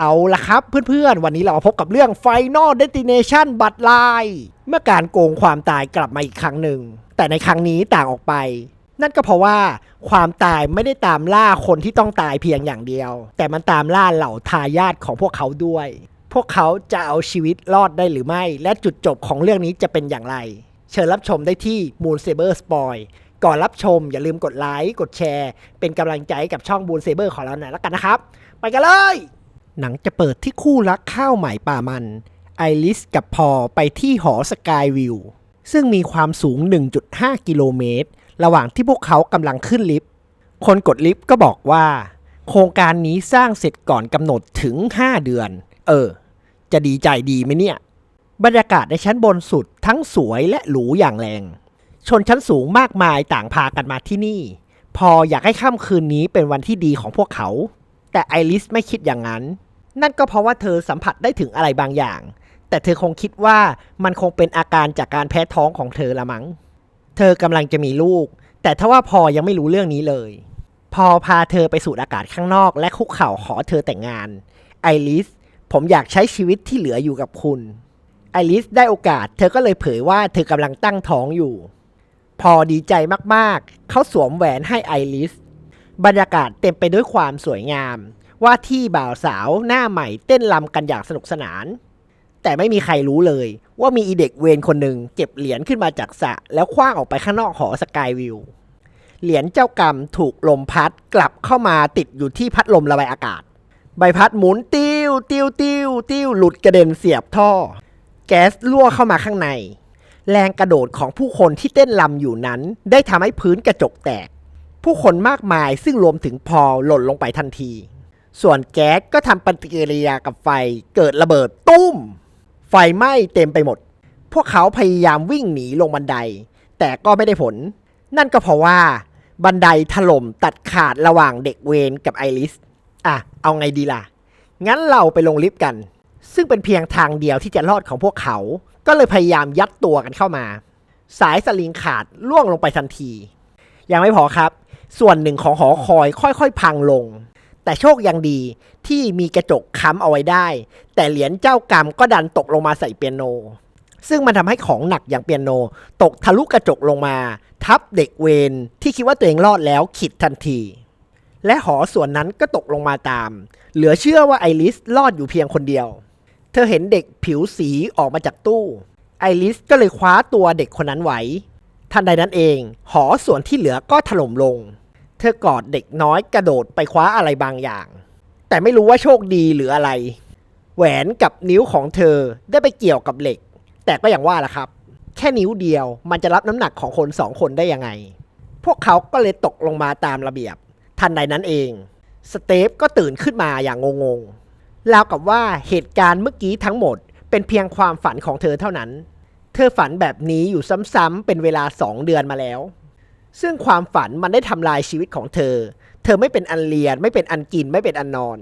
เอาละครับเพื่อนๆ วันนี้เรามาพบกับเรื่อง Final Destination บัตรลายเมื่อการโกงความตายกลับมาอีกครั้งหนึ่ง แต่ในครั้งนี้ต่างออกไป นั่นก็เพราะว่าความตายไม่ได้ตามล่าคนที่ต้องตายเพียงอย่างเดียว แต่มันตามล่าเหล่าทายาทของพวกเขาด้วย พวกเขาจะเอาชีวิตรอดได้หรือไม่ และจุดจบของเรื่องนี้จะเป็นอย่างไร เชิญรับชมได้ที่ Moon Saber Spoil ก่อนรับชมอย่าลืมกดไลค์กดแชร์ เป็นกำลังใจให้กับช่อง Moon Saber ของเราหน่อยแล้วกันนะครับ ไปกันเลย หนังจะเปิดที่คู่รักข้าวใหม่ป่ามัน ไอริสกับพอไปที่หอสกายวิว ซึ่งมีความสูง 1.5 กิโลเมตร ระหว่างที่พวกเขากำลังขึ้นลิฟต์ คนกดลิฟต์ก็บอกว่า โครงการนี้สร้างเสร็จก่อนกำหนดถึง 5 เดือน เออ จะดีใจดีไหมเนี่ย บรรยากาศในชั้นบนสุดทั้งสวยและหรูอย่างแรง ชนชั้นสูงมากมายต่างพากันมาที่นี่ พออยากให้ค่ำคืนนี้เป็นวันที่ดีของพวกเขา แต่ไอริสไม่คิดอย่างนั้น นั่นก็เพราะว่าเธอสัมผัสได้ถึงอะไรบางอย่าง แต่เธอคงคิดว่ามันคงเป็นอาการจากการแพ้ท้องของเธอละมั้ง เธอกำลังจะมีลูก แต่ทว่าพอยังไม่รู้เรื่องนี้เลย พอพาเธอไปสูดอากาศข้างนอก และคุกเข่าขอเธอแต่งงาน ไอริส ผมอยากใช้ชีวิตที่เหลืออยู่กับคุณ ไอริสได้โอกาส เธอก็เลยเผยว่าเธอกำลังตั้งท้องอยู่ พอดีใจมากๆ เขาสวมแหวนให้ไอริส บรรยากาศเต็มไปด้วยความสวยงาม ว่าที่บ่าวสาวหน้าใหม่เต้นรำกันอย่างสนุกสนาน แต่ไม่มีใครรู้เลย ว่ามีอีเด็กเวรคนหนึ่งเก็บเหรียญขึ้นมาจากสระแล้วคว้างออกไปข้างนอกหอสกายวิวเหรียญเจ้ากรรมถูกลมพัดกลับเข้ามาติดอยู่ที่พัดลมระบายอากาศ ใบพัดหมุนติ้วติ้วติ้วติ้วหลุดกระเด็นเสียบท่อ แก๊สรั่วเข้ามาข้างใน แรงกระโดดของผู้คนที่เต้นรำอยู่นั้น ได้ทำให้พื้นกระจกแตก ผู้คนมากมายซึ่งรวมถึงพอลหล่นลงไปทันที ส่วนแก๊สก็ทำปฏิกิริยากับไฟเกิดระเบิดตุ้ม ไฟไหม้เต็มไปหมด พวกเขาพยายามวิ่งหนีลงบันได แต่ก็ไม่ได้ผล นั่นก็เพราะว่า บันไดถล่มตัดขาดระหว่างเด็กเวนกับไอริส อะ เอาไงดีล่ะ งั้นเราไปลงลิฟต์กัน ซึ่งเป็นเพียงทางเดียวที่จะรอดของพวกเขา ก็เลยพยายามยัดตัวกันเข้ามา สายสลิงขาดล่วงลงไปทันที ยังไม่พอครับ ส่วนหนึ่งของหอคอยค่อย ๆ พังลง แต่โชคยังดีที่มีกระจกค้ำเอาไว้ได้ แต่เหรียญเจ้ากรรมก็ดันตกลงมาใส่เปียโน ซึ่งมันทำให้ของหนักอย่างเปียโน ตกทะลุกระจกลงมา ทับเด็กเวนที่คิดว่าตัวเองรอดแล้วขิดทันที และหอส่วนนั้นก็ตกลงมาตาม เหลือเชื่อว่าไอริสรอดอยู่เพียงคนเดียว เธอเห็นเด็กผิวสีออกมาจากตู้ ไอริสก็เลยคว้าตัวเด็กคนนั้นไว้ทันใดนั้นเอง หอส่วนที่เหลือก็ถล่มลง เธอกอดเด็กน้อยกระโดดไปคว้าอะไรบางอย่าง แต่ไม่รู้ว่าโชคดีหรืออะไร แหวนกับนิ้วของเธอได้ไปเกี่ยวกับเหล็ก แต่ก็อย่างว่าล่ะครับ แค่นิ้วเดียวมันจะรับน้ำหนักของคนสองคนได้ยังไง พวกเขาก็เลยตกลงมาตามระเบียบ ทันใดนั้นเอง สเตฟก็ตื่นขึ้นมาอย่างงงๆราวกับว่าเหตุการณ์เมื่อกี้ทั้งหมด เป็นเพียงความฝันของเธอเท่านั้น เธอฝันแบบนี้อยู่ซ้ำๆเป็นเวลาสองเดือนมาแล้ว ซึ่งความฝันมันได้ทำลายชีวิตของเธอ เธอไม่เป็นอันเรียน ไม่เป็นอันกินไม่เป็นอันนอน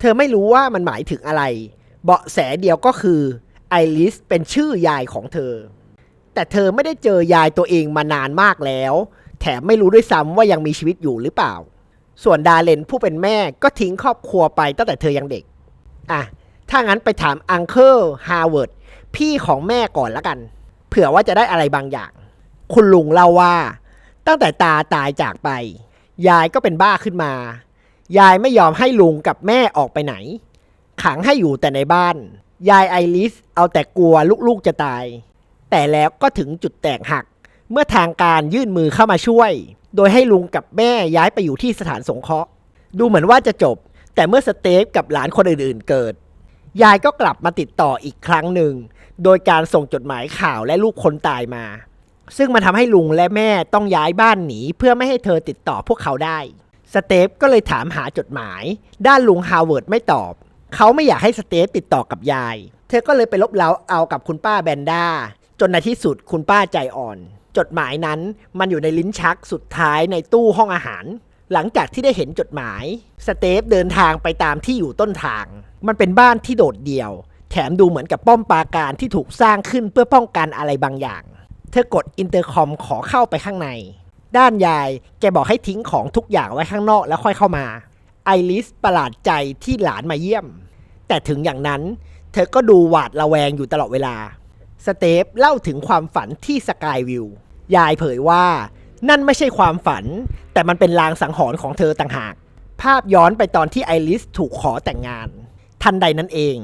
เธอไม่รู้ว่ามันหมายถึงอะไร เบาะแสเดียวก็คือไอริสเป็นชื่อยายของเธอ แต่เธอไม่ได้เจอยายตัวเองมานานมากแล้ว แถมไม่รู้ด้วยซ้ำว่ายังมีชีวิตอยู่หรือเปล่า ส่วนดาเลนผู้เป็นแม่ก็ทิ้งครอบครัวไปตั้งแต่เธอยังเด็ก อะ ถ้างั้นไปถามอังเคิลฮาร์วาร์ดพี่ของแม่ก่อนละกัน เผื่อว่าจะได้อะไรบางอย่าง คุณลุงเล่าว่า ตั้งแต่ตาตายจากไป ยายก็เป็นบ้าขึ้นมา ยายไม่ยอมให้ลุงกับแม่ออกไปไหน ขังให้อยู่แต่ในบ้าน ยายไอริสเอาแต่กลัวลูกๆจะตาย แต่แล้วก็ถึงจุดแตกหัก เมื่อทางการยื่นมือเข้ามาช่วย โดยให้ลุงกับแม่ย้ายไปอยู่ที่สถานสงเคราะห์ ดูเหมือนว่าจะจบ แต่เมื่อสเตฟกับหลานคนอื่นๆเกิด ยายก็กลับมาติดต่ออีกครั้งหนึ่ง โดยการส่งจดหมายข่าวและลูกคนตายมา ซึ่งมันทำให้ลุงและแม่ต้องย้ายบ้านหนีเพื่อไม่ให้เธอติดต่อพวกเขาได้ สเตฟก็เลยถามหาจดหมาย ด้านลุงฮาวเวิร์ดไม่ตอบ เขาไม่อยากให้สเตฟติดต่อกับยาย เธอก็เลยไปลบเล้าเอากับคุณป้าแบนด้า จนในที่สุดคุณป้าใจอ่อน จดหมายนั้นมันอยู่ในลิ้นชักสุดท้ายในตู้ห้องอาหาร หลังจากที่ได้เห็นจดหมาย สเตฟเดินทางไปตามที่อยู่ต้นทาง มันเป็นบ้านที่โดดเดี่ยว แถมดูเหมือนกับป้อมปราการที่ถูกสร้างขึ้นเพื่อป้องกันอะไรบางอย่าง เธอกดอินเตอร์คอมขอเข้าไปข้างใน ด้านยายแกบอกให้ทิ้งของทุกอย่างไว้ข้างนอกแล้วค่อยเข้ามา ไอริสประหลาดใจที่หลานมาเยี่ยม แต่ถึงอย่างนั้นเธอก็ดูหวาดระแวงอยู่ตลอดเวลา สเตฟเล่าถึงความฝันที่สกายวิวยายเผยว่านั่นไม่ใช่ความฝัน แต่มันเป็นลางสังหรณ์ของเธอต่างหาก ภาพย้อนไปตอนที่ไอริสถูกขอแต่งงาน ทันใดนั้นเอง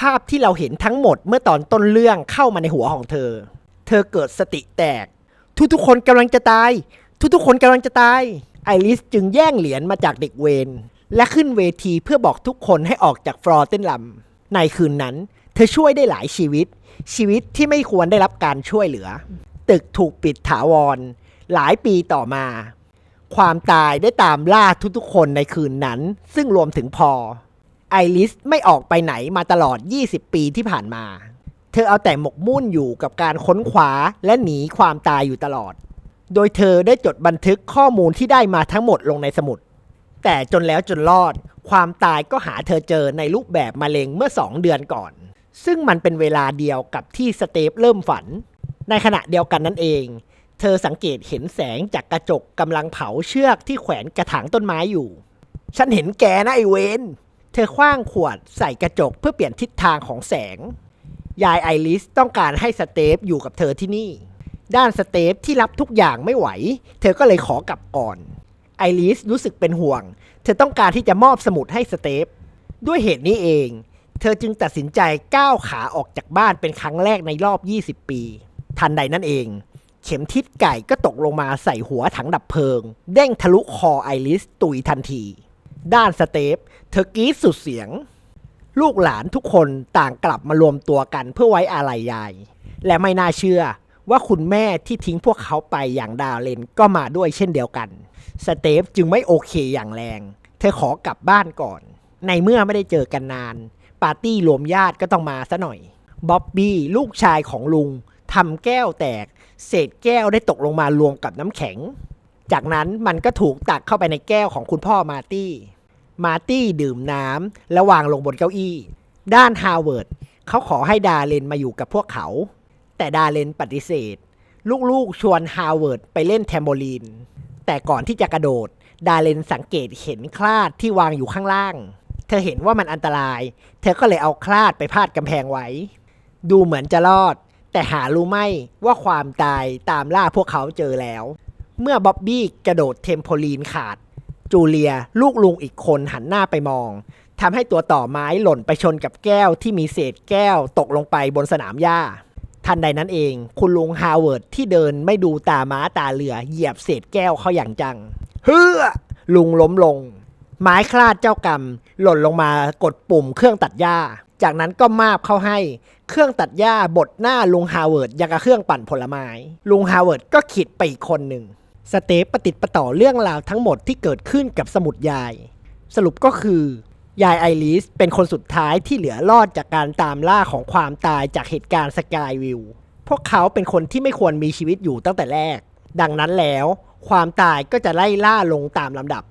ภาพที่เราเห็นทั้งหมดเมื่อตอนต้นเรื่องเข้ามาในหัวของเธอ เธอเกิดสติแตก ทุกๆคนกำลังจะตาย ทุกๆคนกำลังจะตาย ไอริสจึงแย่งเหรียญมาจากเด็กเวรและขึ้นเวทีเพื่อบอกทุกคนให้ออกจากฟลอร์เต้นลำในคืนนั้น เธอช่วยได้หลายชีวิต ชีวิตที่ไม่ควรได้รับการช่วยเหลือ ตึกถูกปิดถาวร หลายปีต่อมา ความตายได้ตามล่าทุกๆคนในคืนนั้น ซึ่งรวมถึงพอ ไอริสไม่ออกไปไหนมาตลอด 20 ปีที่ผ่านมา ธอเอาแต่หมกมุ่นอยู่กับการค้นคว้าและหนีความตายอยู่ตลอด โดยเธอได้จดบันทึกข้อมูลที่ได้มาทั้งหมดลงในสมุด แต่จนแล้วจนรอด ความตายก็หาเธอเจอในรูปแบบมะเร็งเมื่อสองเดือนก่อน ซึ่งมันเป็นเวลาเดียวกับที่สเตฟเริ่มฝัน ในขณะเดียวกันนั่นเอง เธอสังเกตเห็นแสงจากกระจกกำลังเผาเชือกที่แขวนกระถางต้นไม้อยู่ ฉันเห็นแกนะไอเวนเธอคว้างขวดใส่กระจกเพื่อเปลี่ยนทิศทางของแสง ยายไอริสต้องการให้สเตฟอยู่กับเธอที่นี่ ด้านสเตฟที่รับทุกอย่างไม่ไหว เธอก็เลยขอกลับก่อน ไอริสรู้สึกเป็นห่วง เธอต้องการที่จะมอบสมุดให้สเตฟด้วยเหตุนี้เอง เธอจึงตัดสินใจก้าวขาออกจากบ้านเป็นครั้งแรกในรอบ 20 ปี ทันใดนั่นเอง เข็มทิศไก่ก็ตกลงมาใส่หัวถังดับเพลิง เด้งทะลุคอไอริสตุยทันที ด้านสเตฟเธอกรีดสุดเสียง ลูกหลานทุกคนต่างกลับมารวมตัวกันเพื่อไว้อาลัยยาย และไม่น่าเชื่อว่าคุณแม่ที่ทิ้งพวกเขาไปอย่างดาวเลนก็มาด้วยเช่นเดียวกัน สเตฟจึงไม่โอเคอย่างแรง เธอขอกลับบ้านก่อน ในเมื่อไม่ได้เจอกันนาน ปาร์ตี้รวมญาติก็ต้องมาซะหน่อย บ๊อบบี้ลูกชายของลุงทำแก้วแตก เศษแก้วได้ตกลงมารวมกับน้ำแข็ง จากนั้นมันก็ถูกตักเข้าไปในแก้วของคุณพ่อมาร์ตี้ มาร์ตี้ดื่มน้ำแล้วางลงบนเก้าอี้ ด้านฮาวเวิร์ดเขาขอให้ดาเลนมาอยู่กับพวกเขา แต่ดาเลนปฏิเสธ ลูกๆชวนฮาวเวิร์ดไปเล่นแทมโบลีน แต่ก่อนที่จะกระโดด ดาเลนสังเกตเห็นคลาดที่วางอยู่ข้างล่าง เธอเห็นว่ามันอันตราย เธอก็เลยเอาคลาดไปพาดกำแพงไว้ ดูเหมือนจะรอด แต่หารู้ไหมว่าความตายตามล่าพวกเขาเจอแล้ว เมื่อบ๊อบบี้กระโดดเทมโพลีนขาด จูเลีย ลูกลุงอีกคนหันหน้าไปมองทำให้ตัวต่อไม้หล่นไปชนกับแก้วที่มีเศษแก้วตกลงไปบนสนามหญ้า ทันใดนั้นเอง คุณลุงฮาวเวิร์ดที่เดินไม่ดูตาม้าตาเรือเหยียบเศษแก้วเข้าอย่างจัง เฮือลุงล้มลง ไม้คลาดเจ้ากรรม หล่นลงมากดปุ่มเครื่องตัดหญ้า จากนั้นก็มาบเข้าให้ เครื่องตัดหญ้าบดหน้าลุงฮาวเวิร์ดย่างกับเครื่องปั่นผลไม้ ลุงฮาวเวิร์ดก็ขิดไปอีกคนหนึ่ง สเตฟปะติดประต่อเรื่องราวทั้งหมดที่เกิดขึ้นกับสมุดยาย สรุปก็คือ ยายไอริสเป็นคนสุดท้ายที่เหลือรอดจากการตามล่าของความตายจากเหตุการณ์สกายวิวพวกเขาเป็นคนที่ไม่ควรมีชีวิตอยู่ตั้งแต่แรก ดังนั้นแล้ว ความตายก็จะไล่ล่าลงตามลำดับ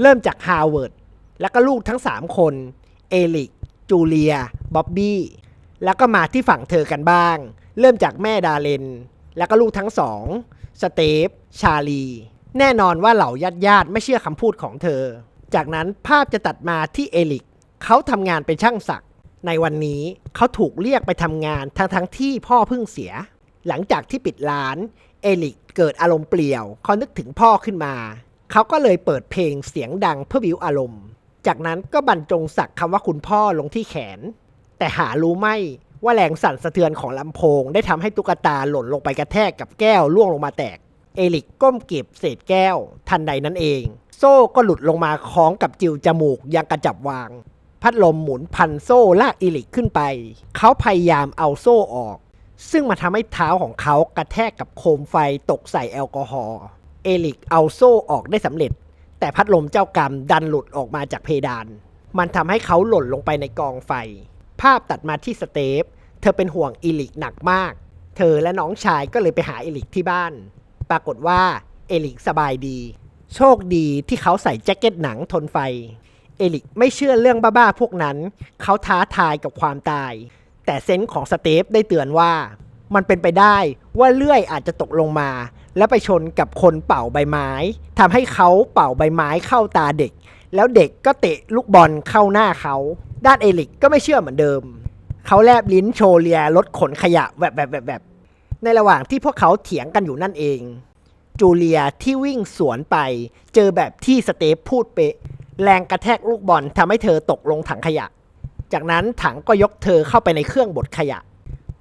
เริ่มจากฮาวเวิร์ดแล้วก็ลูกทั้ง 3 คน เอลิก จูเลีย บ๊อบบี้ แล้วก็มาที่ฝั่งเธอกันบ้าง เริ่มจากแม่ดาเลน แล้วก็ลูกทั้งสอง สเตฟ ชาลี แน่นอนว่าเหล่าญาติญาติไม่เชื่อคำพูดของเธอ จากนั้นภาพจะตัดมาที่เอลิก เขาทำงานเป็นช่างศักดิ์ในวันนี้เขาถูกเรียกไปทำงานทั้งทั้งที่พ่อเพิ่งเสีย หลังจากที่ปิดร้าน เอลิกเกิดอารมณ์เปลี่ยว เขานึกถึงพ่อขึ้นมา เขาก็เลยเปิดเพลงเสียงดังเพื่อบิวอารมณ์ จากนั้นก็บรรจงสักคำว่าคุณพ่อลงที่แขน แต่หารู้ไหม ว่าแรงสั่นสะเทือนของลำโพง ได้ทำให้ตุ๊กตาหล่นลงไปกระแทกกับแก้วล่วงลงมาแตก เอลิกก้มเก็บเศษแก้ว ทันใดนั้นเอง โซ่ก็หลุดลงมาคล้องกับจิวจมูกยังกระจับวาง พัดลมหมุนพันโซ่ลากเอลิกขึ้นไป เขาพยายามเอาโซ่ออก ซึ่งมาทำให้เท้าของเขากระแทกกับโคมไฟตกใส่แอลกอฮอล์เอลิกเอาโซ่ออกได้สำเร็จ แต่พัดลมเจ้ากรรมดันหลุดออกมาจากเพดาน มันทำให้เขาหล่นลงไปในกองไฟ ภาพตัดมาที่สเตฟเธอเป็นห่วงเอลิกหนักมาก เธอและน้องชายก็เลยไปหาเอลิกที่บ้าน ปรากฏว่าเอลิกสบายดี โชคดีที่เขาใส่แจ็คเก็ตหนังทนไฟ เอลิกไม่เชื่อเรื่องบ้าๆพวกนั้น เขาท้าทายกับความตาย แต่เซนส์ของสเตฟได้เตือนว่า มันเป็นไปได้ว่าเลื่อยอาจจะตกลงมา แล้วไปชนกับคนเป่าใบไม้ทำให้เขาเป่าใบไม้เข้าตาเด็ก แล้วเด็กก็เตะลูกบอลเข้าหน้าเขา ด้านเอลิกก็ไม่เชื่อเหมือนเดิม เขาแลบลิ้นโชเลียรถขนขยะแบบแบบแบบแบบในระหว่างที่พวกเขาเถียงกันอยู่นั่นเอง จูเลียที่วิ่งสวนไป เจอแบบที่สเตฟพูดเปะแรงกระแทกลูกบอลทำให้เธอตกลงถังขยะ จากนั้นถังก็ยกเธอเข้าไปในเครื่องบดขยะ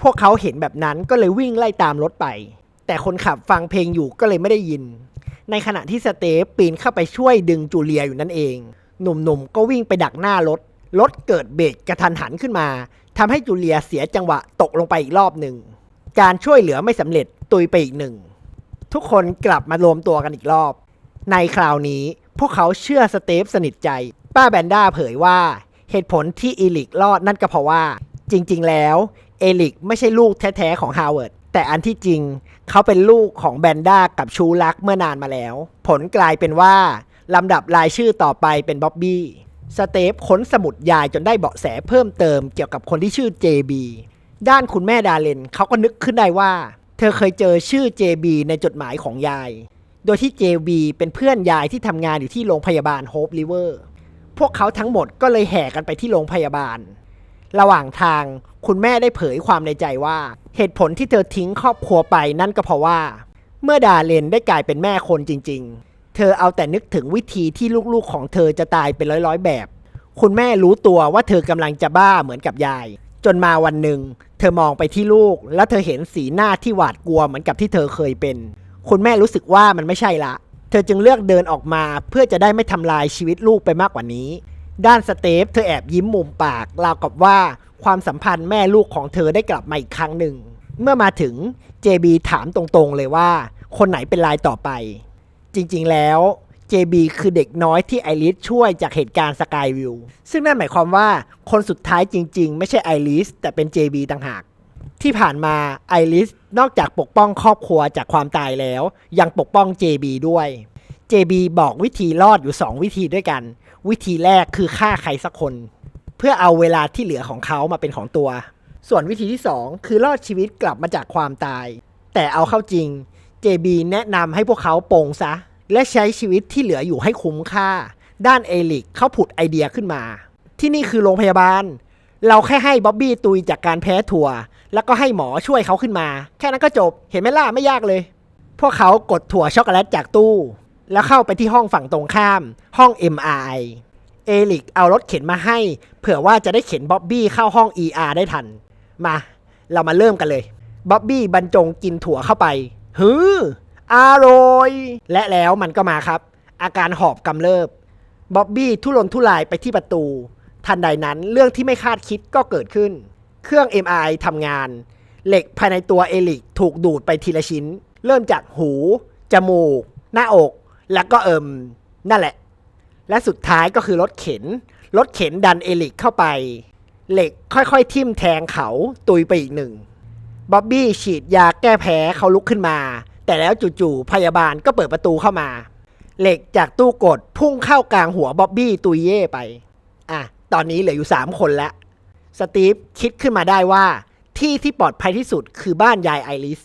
พวกเขาเห็นแบบนั้นก็เลยวิ่งไล่ตามรถไป แต่คนขับฟังเพลงอยู่ก็เลยไม่ได้ยิน ในขณะที่สเตฟปีนเข้าไปช่วยดึงจูเลียอยู่นั่นเอง หนุ่มๆก็วิ่งไปดักหน้ารถ รถเกิดเบรกกระทันหันขึ้นมาทำให้จูเลียเสียจังหวะตกลงไปอีกรอบหนึ่ง การช่วยเหลือไม่สำเร็จตุยไปอีกหนึ่ง ทุกคนกลับมารวมตัวกันอีกรอบ ในคราวนี้พวกเขาเชื่อสเตฟสนิทใจ ป้าแบนด้าเผยว่า เหตุผลที่อีลิกรอดนั่นก็เพราะว่า จริง ๆ แล้ว เอลิกไม่ใช่ลูกแท้ๆของฮาวเวิร์ดแต่อันที่จริงเขาเป็นลูกของแบนด้ากับชูรักเมื่อนานมาแล้ว ผลกลายเป็นว่าลำดับรายชื่อต่อไปเป็นบ๊อบบี้ สเตฟค้นสมุดยายจนได้เบาะแสเพิ่มเติมเกี่ยวกับคนที่ชื่อ JB ด้านคุณแม่ดาเลนเขาก็นึกขึ้นได้ว่า เธอเคยเจอชื่อ JB ในจดหมายของยาย โดยที่ JB เป็นเพื่อนยายที่ทำงานอยู่ที่โรงพยาบาลโฮปริเวอร์พวกเขาทั้งหมดก็เลยแห่กันไปที่โรงพยาบาล ระหว่างทางคุณแม่ได้เผยความในใจว่า เหตุผลที่เธอทิ้งครอบครัวไปนั่นก็เพราะว่า เมื่อดาเลนได้กลายเป็นแม่คนจริง ๆ เธอเอาแต่นึกถึงวิธีที่ลูกๆของเธอจะตายเป็นร้อยๆแบบ คุณแม่รู้ตัวว่าเธอกำลังจะบ้าเหมือนกับยาย จนมาวันหนึ่ง เธอมองไปที่ลูก แล้วเธอเห็นสีหน้าที่หวาดกลัวเหมือนกับที่เธอเคยเป็น คุณแม่รู้สึกว่ามันไม่ใช่ละ เธอจึงเลือกเดินออกมาเพื่อจะได้ไม่ทำลายชีวิตลูกไปมากกว่านี้ ด้านสเตฟเธอแอบยิ้มมุมปากราวกับว่าความสัมพันธ์แม่ลูกของเธอได้กลับมาอีกครั้งหนึ่ง เมื่อมาถึง JB ถามตรงๆเลยว่า คนไหนเป็นรายต่อไป จริง ๆ แล้ว JB คือเด็กน้อยที่ไอริสช่วยจากเหตุการณ์สกายวิวซึ่งนั่นหมายความว่าคนสุดท้ายจริง ๆ ไม่ใช่ไอริสแต่เป็น JB ต่างหาก ที่ผ่านมาไอริสนอกจากปกป้องครอบครัวจากความตายแล้ว ยังปกป้อง JB ด้วย JB บอกวิธีรอดอยู่ 2 วิธีด้วยกัน วิธีแรกคือฆ่าใครสักคน เพื่อเอาเวลาที่เหลือของเขามาเป็นของตัว ส่วนวิธีที่ 2 คือรอดชีวิตกลับมาจากความตาย แต่เอาเข้าจริง JB แนะนำให้พวกเขาปลงซะ และใช้ชีวิตที่เหลืออยู่ให้คุ้มค่า ด้านเอลิกเขาผุดไอเดียขึ้นมา ที่นี่คือโรงพยาบาล เราแค่ให้บ๊อบบี้ตุยจากการแพ้ถั่ว แล้วก็ให้หมอช่วยเขาขึ้นมา แค่นั้นก็จบเห็นไหมล่ะไม่ยากเลย พวกเขากดถั่วช็อกโกแลตจากตู้ แล้วเข้าไปที่ห้องฝั่งตรงข้าม ห้อง MRI เอลิกเอารถเข็นมาให้ เผื่อว่าจะได้เข็นบ๊อบบี้เข้าห้อง ER ได้ทัน มา เรามาเริ่มกันเลยบ๊อบบี้บรรจงกินถั่วเข้าไป ฮืออร่อย และแล้วมันก็มาครับ อาการหอบกำเริบบ๊อบบี้ทุรนทุรายไปที่ประตู ทันใดนั้นเรื่องที่ไม่คาดคิดก็เกิดขึ้น เครื่อง MRI ทำงาน เหล็กภายในตัวเอลิกถูกดูดไปทีละชิ้น เริ่มจากหู จมูก หน้าอก แล้วก็เอิมนั่นแหละ และสุดท้ายก็คือรถเข็น รถเข็นดันเอลิกเข้าไป เหล็กค่อยๆ ทิ่มแทงเขาตุยไปอีกหนึ่ง บ๊อบบี้ฉีดยาแก้แพ้เขาลุกขึ้นมา แต่แล้วจู่ๆพยาบาลก็เปิดประตูเข้ามา เหล็กจากตู้กดพุ่งเข้ากลางหัวบ๊อบบี้ตุยเย่ไป อะ ตอนนี้เหลืออยู่ 3 คนแล้ว สตีฟคิดขึ้นมาได้ว่า ที่ที่ปลอดภัยที่สุดคือบ้านยายไอริส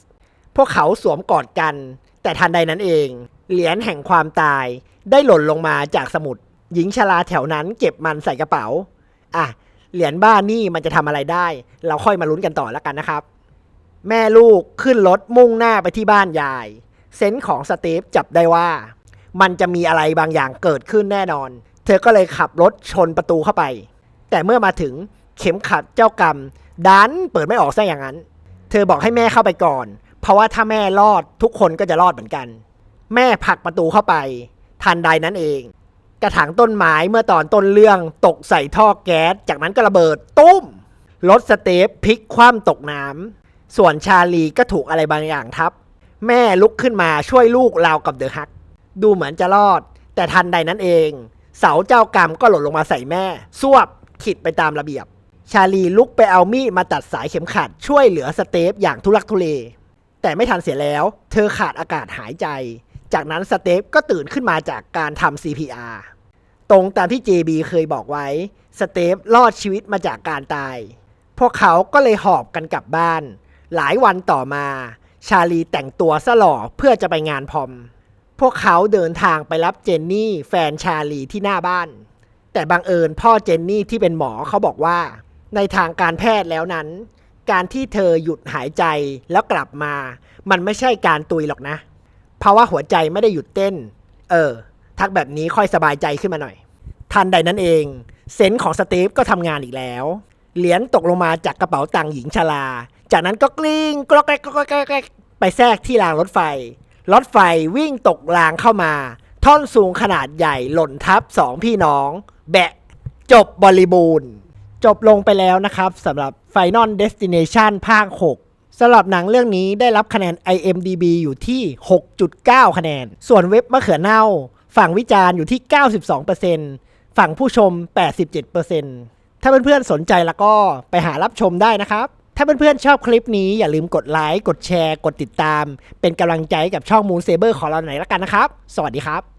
พวกเขาสวมกอดกัน แต่ทันใดนั้นเอง เหรียญแห่งความตายได้หล่นลงมาจากสมุด หญิงชราแถวนั้นเก็บมันใส่กระเป๋า อะ เหรียญบ้านนี่มันจะทำอะไรได้ เราค่อยมาลุ้นกันต่อแล้วกันนะครับ แม่ลูกขึ้นรถมุ่งหน้าไปที่บ้านยาย เซนส์ของสตีฟจับได้ว่า มันจะมีอะไรบางอย่างเกิดขึ้นแน่นอน เธอก็เลยขับรถชนประตูเข้าไป แต่เมื่อมาถึงเข็มขัดเจ้ากรรมดันเปิดไม่ออกซะอย่างนั้น เธอบอกให้แม่เข้าไปก่อน เพราะว่าถ้าแม่รอดทุกคนก็จะรอดเหมือนกัน แม่ผลักประตูเข้าไป ทันใดนั้นเอง กระถางต้นไม้เมื่อตอนต้นเรื่องตกใส่ท่อแก๊ส จากนั้นก็ระเบิดตุ้มรถสเตฟพลิกคว่ำตกน้ำ ส่วนชาลีก็ถูกอะไรบางอย่างทับ แม่ลุกขึ้นมาช่วยลูกราวกับเดอะฮัก ดูเหมือนจะรอด แต่ทันใดนั้นเอง เสาเจ้ากรรมก็หล่นลงมาใส่แม่สวบขิดไปตามระเบียบ ชาลีลุกไปเอามีดมาตัดสายเข็มขัดช่วยเหลือสเตฟอย่างทุลักทุเล แต่ไม่ทันเสียแล้ว เธอขาดอากาศหายใจ จากนั้นสเตฟก็ตื่นขึ้นมาจากการทำ CPR ตรงตามที่ JB เคยบอกไว้ สเตฟรอดชีวิตมาจากการตาย พวกเขาก็เลยหอบกันกลับบ้าน หลายวันต่อมา ชาลีแต่งตัวสลอเพื่อจะไปงานพอม พวกเขาเดินทางไปรับเจนนี่แฟนชาลีที่หน้าบ้าน แต่บังเอิญพ่อเจนนี่ที่เป็นหมอเขาบอกว่า ในทางการแพทย์แล้วนั้น การที่เธอหยุดหายใจแล้วกลับมา มันไม่ใช่การตุยหรอกนะ เพราะว่าหัวใจไม่ได้หยุดเต้น เออ ทักแบบนี้ค่อยสบายใจขึ้นมาหน่อย ทันใดนั้นเองเซนส์ของสตีฟก็ทำงานอีกแล้ว เหรียญตกลงมาจากกระเป๋าตังค์หญิงชรา จากนั้นก็กลิ้งกรอกแกรกกรอกแกรกไปแทรกที่รางรถไฟ รถไฟวิ่งตกรางเข้ามา ท่อนสูงขนาดใหญ่หล่นทับสองพี่น้อง แบะ จบบริบูรณ์ จบลงไปแล้วนะครับสำหรับ Final Destination ภาค 6สำหรับหนังเรื่องนี้ได้รับคะแนน IMDB อยู่ที่ 6.9 คะแนน ส่วนเว็บมะเขือเน่า ฝั่งวิจารณ์อยู่ที่ 92%ฝั่งผู้ชม 87%ถ้าเพื่อนๆสนใจแล้วก็ไปหารับชมได้นะครับ ถ้าเพื่อนๆชอบคลิปนี้อย่าลืมกดไลค์ กดแชร์ กดติดตาม เป็นกำลังใจให้กับช่องมูนเซเบอร์ของเราหน่อยละกันนะครับ สวัสดีครับ